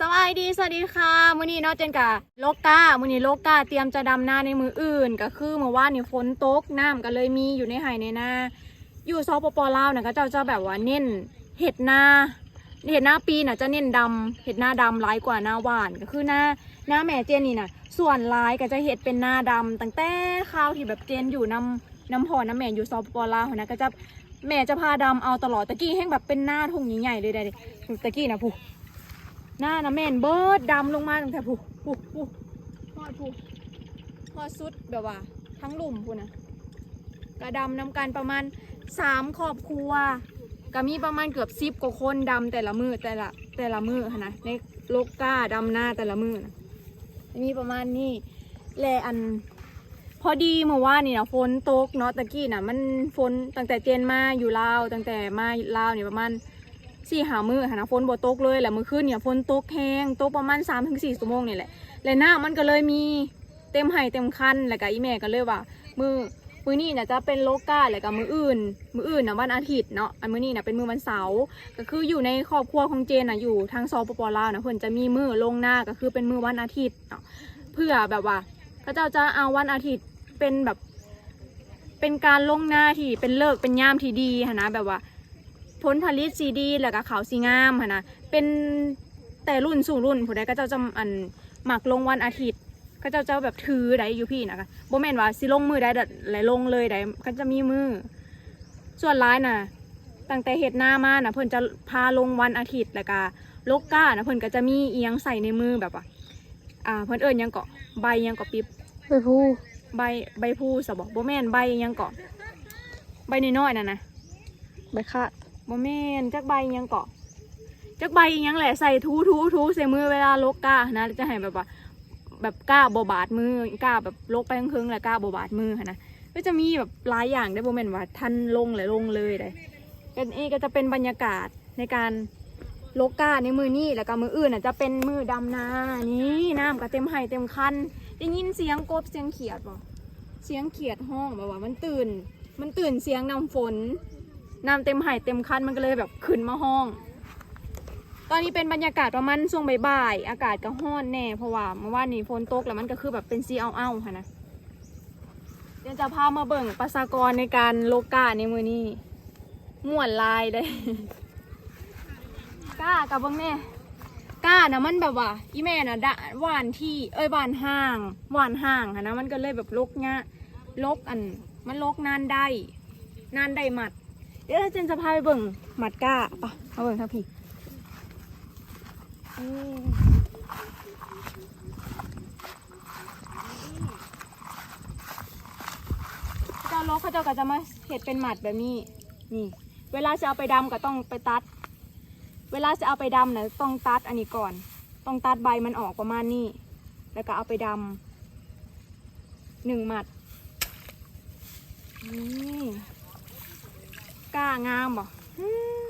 สวัสดีสวัสดีค่ะมื้อนี้เนาะเจนกะโลกามื้อนี้โลกาเตรียมจะดำนาในมืออื่น ก็คือเมื่อวานนี่ฝนตกน้ำก็เลยมีอยู่ในไหในนาอยู่ซอปปลาวนะก็เจ้าจะแบบว่าเน้นเห็ดนาเห็ดหน้าปีน่ะจะเน้นดำเห็ดหน้าดำร้ายกว่าหน้าหวานก็คือหน้าหน้าแม่เจนนี่น่ะ ส่วนร้ายก็จะเห็ดเป็นหน้าดำตั้งแต่ข้าวที่แบบเจนอยู่น้ำน้ำพอน้ำแม่อยู่ซอปปลาวนะก็จะแม่จะพาดำเอาตลอดตะกี้แห้งแบบเป็นหน้าทงใหญ่ๆเลยได้ดิตะกี้นะผู้ หน้านะแม่นเบิดดำลงมาตั้งแต่ผู้ผู้ผู้พอดผู้พอดสุดแบบว่า ทั้งหลุมผู้นะกระดำนำกันประมาณสามครอบครัวก็มีประมาณเกือบสิบกว่าคนดำแต่ละมือแต่ละแต่ละมือนนะในโลกก้าดำหน้าแต่ละมือนะมีประมาณนี้แลอัน พอดีเมื่อวานนี่นะฝนตกเนาะตะกี้น่ะมันฝนตั้งแต่เจนมาอยู่ลาวตั้งแต่มาลาวเนี่ยประมาณ สี่หามือหานะฝนบ่ตกเลยแหละมือขึ้นเนี่ยฝนตกแห้งตกประมาณสามถึงสี่ชั่วโมงนี่แหละและหน้ามันก็เลยมีเต็มไห่เต็มคันแล้วก็อีแม่ก็เลยว่า มือมือนี่น่ะจะเป็นโลกาแล้วก็มืออื่น มืออื่นนะวันอาทิตย์เนาะอันมือนี่น่ะเป็นมือวันเสาร์ก็คืออยู่ในครอบครัวของเจนนะอยู่ทางซอปปลาวนะเพิ่นจะมีมือลงหน้าก็คือเป็นมือวันอาทิตย์เนาะเพื่อแบบว่าเขาเจ้าจะเอาวันอาทิตย์เป็นแบบ เป็นการลงหน้าที่เป็นเลิกเป็นย่ามที่ดีนะแบบว่า ผลผลิตซีดีแล้วก็ขาวสีงามค่ะนะเป็นแต่รุ่นสู่รุ่นผู้ใดก็เจ้าจะอันหมักลงวันอาทิตย์ก็เจ้าเจ้าแบบถือได้อยู่พี่นะคะโบแมนว่าสิลงมือได้ดัดไหลลงเลยได้ก็จะมีมือ ส่วนร้ายน่ะตั้งแต่เห็ดหน้ามาน่ะเพิ่นจะพาลงวันอาทิตย์แล้วก็ลกก้าน่ะเพิ่นก็จะมีเอียงใส่ในมือแบบว่าอ่าเพิ่นเอิ้นหยังเกาะใบหยังเกาะปิ๊บไปพูดใบใบพูสบอกโบแมนใบหยังเกาะใบน้อยๆน่ะนะไปคาด บ่แม่นจักใบยังเกาะจักใบยังแหละใส่ทูทูทูใส่มือเวลาลกกานะจะให้แบบว่าแบบก้าบบาดมือกล้าแบบลกไปครึ่งๆแล้วก้าบบาดมือนะก็จะมีแบบหลายอย่างได้บ่แม่นว่าทันลงเลยลงเลยได้กันเอก็จะเป็นบรรยากาศในการลกกาในมือนี่แล้วก็มืออื่นน่ะจะเป็นมือดำนานี่น้ำก็เต็มไห่เต็มคันได้ยินเสียงกบเสียงเขียดบ่เสียงเขียดห้องแบบว่ามันตื่น มันตื่นเสียงน้ำฝน น้ำเต็มไหายเต็มคันมันก็เลยแบบขึ้นมาห้อง ตอนนี้เป็นบรรยากาศประมาณช่วงบ่ายๆอากาศก็ห้อนแน่เพราะว่าเมื่อวานนี้ฝนตกแล้วมันก็คือแบบเป็นซีเอาเอาๆค่ะนะเดี๋ยวจะพามาเบิ่งประชากรในการโลกาในมือนี้ม่วนลายเลยกล้ากับบิ่งแน่กล้านะมันแบบว่า อีแม่นะดะหวานที่เอ้ยหวานห่างหวานห่างค่ะนะมันก็เลยแบบลกเนี้ยลกอัน มันลกนานได้นานได้หมัด เดี๋ยวเจนจะพาไปเบิ่งหมัดก้าปะเอาเบิ่งครับพี่เจ้าโลกเขาเจ้าก็จะมาเห็ดเป็นหมัดแบบนี้ นี่ เวลาจะเอาไปดำก็ต้องไปตัด เวลาจะเอาไปดำนะต้องตัดอันนี้ก่อน ต้องตัดใบมันออกประมาณนี้ แล้วก็เอาไปดำหนึ่งหมัดนี่ กล้างามบ่อืม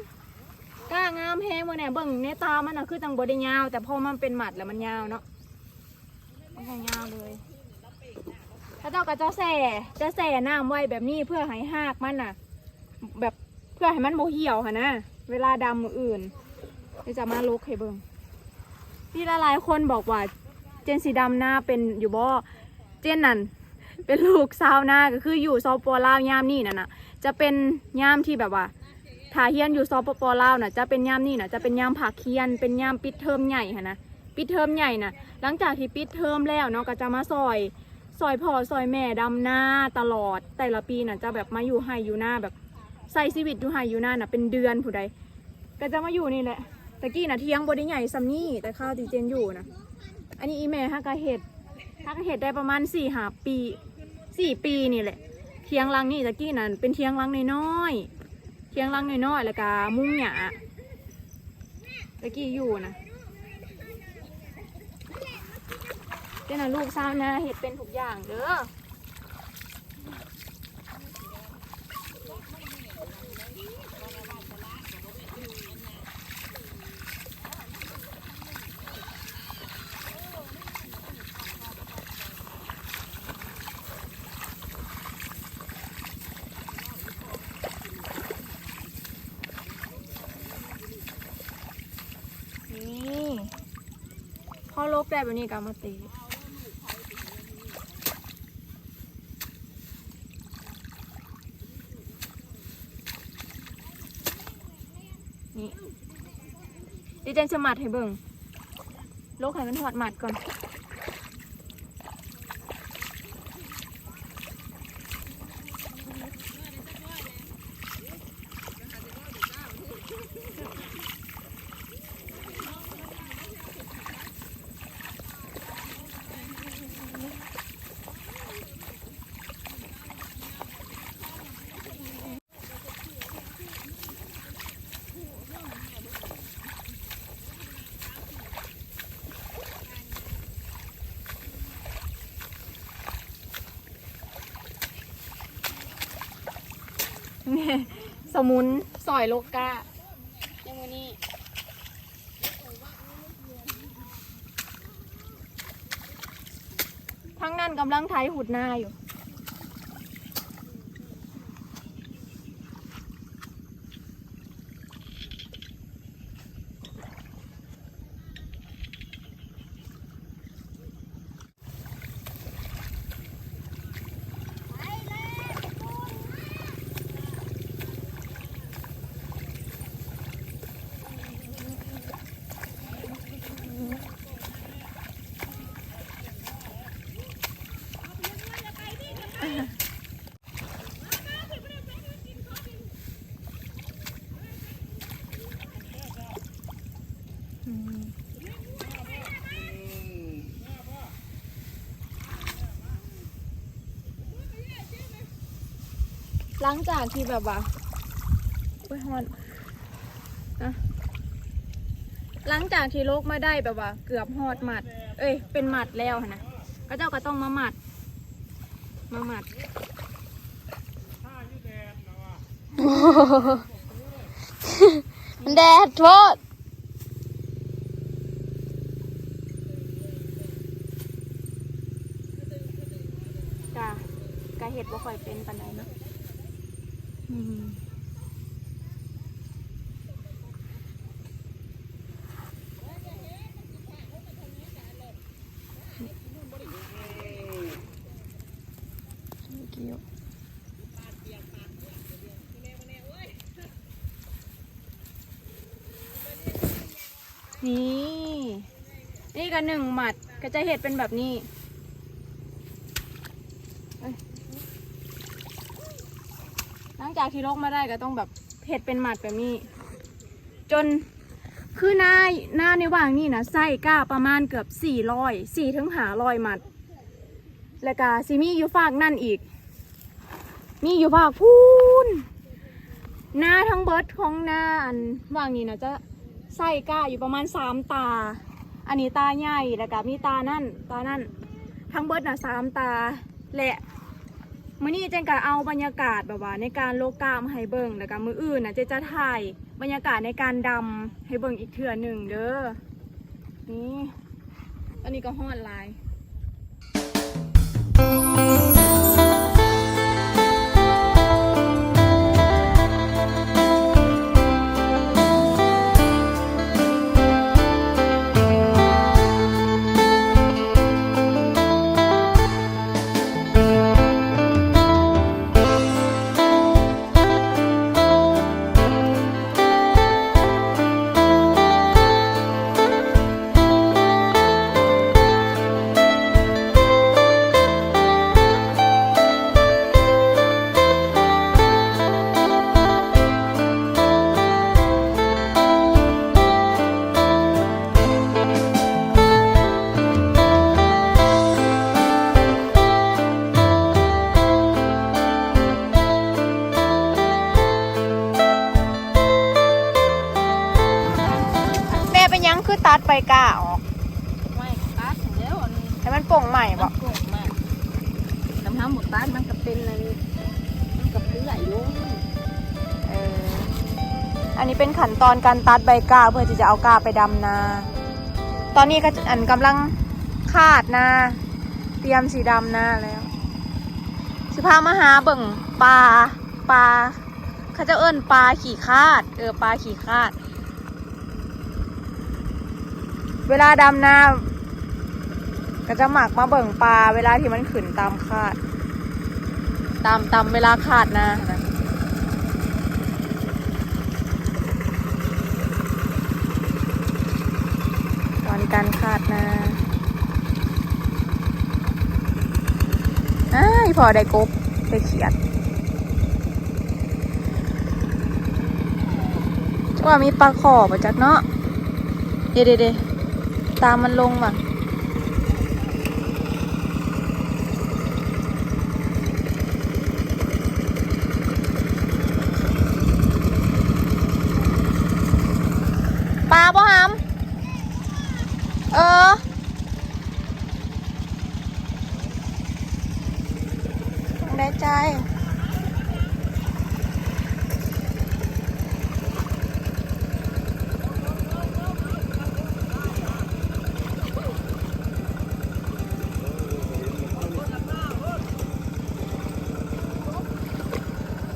กล้างามแฮงบ่เนี่ยเบิ่งในตามันน่ะคือจังบ่ได้ยาว แต่พอมันเป็นหมัดแล้วมันยาวเนาะมันก็ยาวเลยถ้าเจ้าก็จะแส่จะแส่น้ำไว้แบบนี้เพื่อให้หากมันน่ะ แบบเพื่อให้มันโมเหี่ยวค่ะนะเวลาดำมืออื่นเดี๋ยวจะมาลกให้เบิ่งที่หลายๆคนบอกว่า เจนสีดำหน้าเป็นอยู่บ่เจนนั่น เป็นลูกสาวนาก็คืออยู่ซอปปลาวยามนี่น่ะนะจะเป็นยามที่แบบว่าถ้าเฮียนอยู่ซอปปลาวน่ะจะเป็นยามนี่น่ะจะเป็นยามผักเฮียน เป็นยามปิดเทอมใหญ่ค่ะนะปิดเทอมใหญ่น่ะ หลังจากที่ปิดเทอมแล้วเนาะก็จะมาซอยซอยพ่อซอยแม่ดำหน้าตลอดแต่ละปีน่ะจะแบบมาอยู่ไฮอยู่หน้าแบบใส่ชีวิตอยู่ไฮอยู่หน้าน่ะเป็นเดือนผู้ใดก็จะมาอยู่นี่แหละตะกี้น่ะเที่ยงบไดใหญ่ซัมนี่แต่ข้าวตีเจนอยู่นะอันนี้อีแม่ฮักกะเห็ดฮักกะเห็ดได้ประมาณสี่หาปี สี่ปีนี่แหละ เทียงรังนี่ตะกี้นั่นเป็นเทียงรังน้อยๆเทียงรังน้อยๆแล้วก็มุ้งหยาตะกี้อยู่นะเจ้าน่ะลูกสาวนะเห็ดเป็นทุกอย่างเด้อนี่ อ ลกได้แบบนี้ก็เอามาตีนี่ดิเจนจะมัดให้เบิ่งโลกให้มันถอดหมัดก่อน สมุนสอยโลกายังวันนี้ทั้งนั้นกำลังไทยหุดหน้าอยู่ หลังจากที่แบบว่าโอ้ยฮอนนะหลังจากที่โลกมาได้แบบว่า เกือบฮอดหมัด เอ้ย เป็นหมัดแล้วหั้นนะก็เจ้าก็ต้องมาหมัด มาหมัดมันแดดโทษกะกะเห็ดบ่ค่อยเป็นปันใดเนาะอืม นี่ นี่ก็หนึ่งหมัดก็จะเห็ดเป็นแบบนี้ หลัง จากที่ลกมาได้ก็ต้องแบบเผ็ดเป็นหมัดแบบนี้ จนคือหน้าหน้าในว่างนี่นะไส้ก้าประมาณเกือบสี่ร้อยสี่ถึงหาร้อยหมัด แล้วก็ซิมีอยู่ฝากนั่นอีก มีอยู่ฝากพูนหน้าทั้งเบิร์ดของหน้าอันว่างนี่นะจะไส้ก้าอยู่ประมาณสามตา อันนี้ตาใหญ่แล้วก็มีตานั่นตานั่นทั้งเบิร์ดนะสามตาและ มื่อนี้เจนก็เอาบรรยากาศแบบว่าในการโลกามให้เบิ่งแล้วก็มืออื่นนะเจนจะถ่ายบรรยากาศในการดำให้เบิ่งอีกเทื่อหนึ่งเด้อนี่อันนี้ก็ฮอดลาย ยังคือตัดใบกล้าออกไม่ตัดแล้วอันนี้ให้มันโป่งใหม่มับ่นโกงมากทำทำหมดตัดมันก็เป็นอะไรมันก็เปื่อยลงเอออันนี้เป็นขั้นตอนการตัดใบกล้าเพื่อที่จะเอากล้าไปดำนา ตอนนี้ก็อันกำลังคาดนา เตรียมสีดำนาแล้ว สิพามาหาเบิ่งปลาปลาเขาจะเอิ้นปลาขี่คาด เออปลาขี่คาด เวลาดำนาก็จะหมักมาเบิ่งปลาเวลาที่มันขึ้นตามคาด ตามตามเวลาขาดนะนะตอนการขาดนะอ้ายพอได้กบได้เขียดว่ามีปลาขอบมาจากเนาะเดี๋ยวเดี๋ยวเดี๋ยว ตามมันลงว่ะ ปลาบ่หำเออ ได้ใจ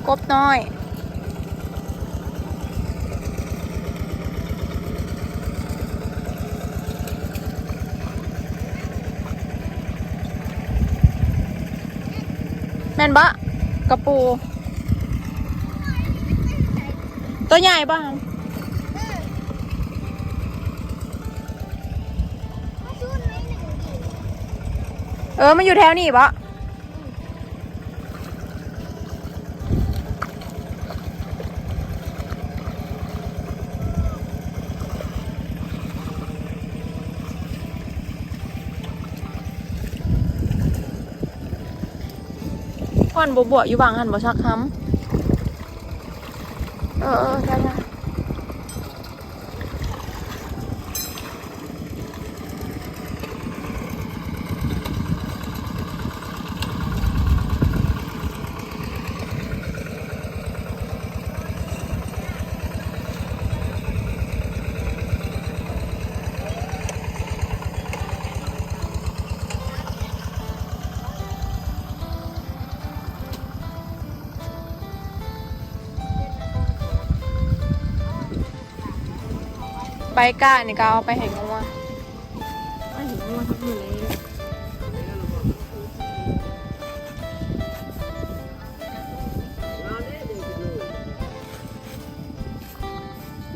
ก บน้อยแม่นบะกระปู ตัวใหญ่บ้างเออ มันอยู่แถวนี้บะ อนบวบวอยู่บางหันบ่ชักค้ำเออเออใช่ใกะนี่ก็เอาไปแห่งงัวไม่เห็นว่าเขาอยู่เลย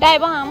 ได้ป่ะฮัม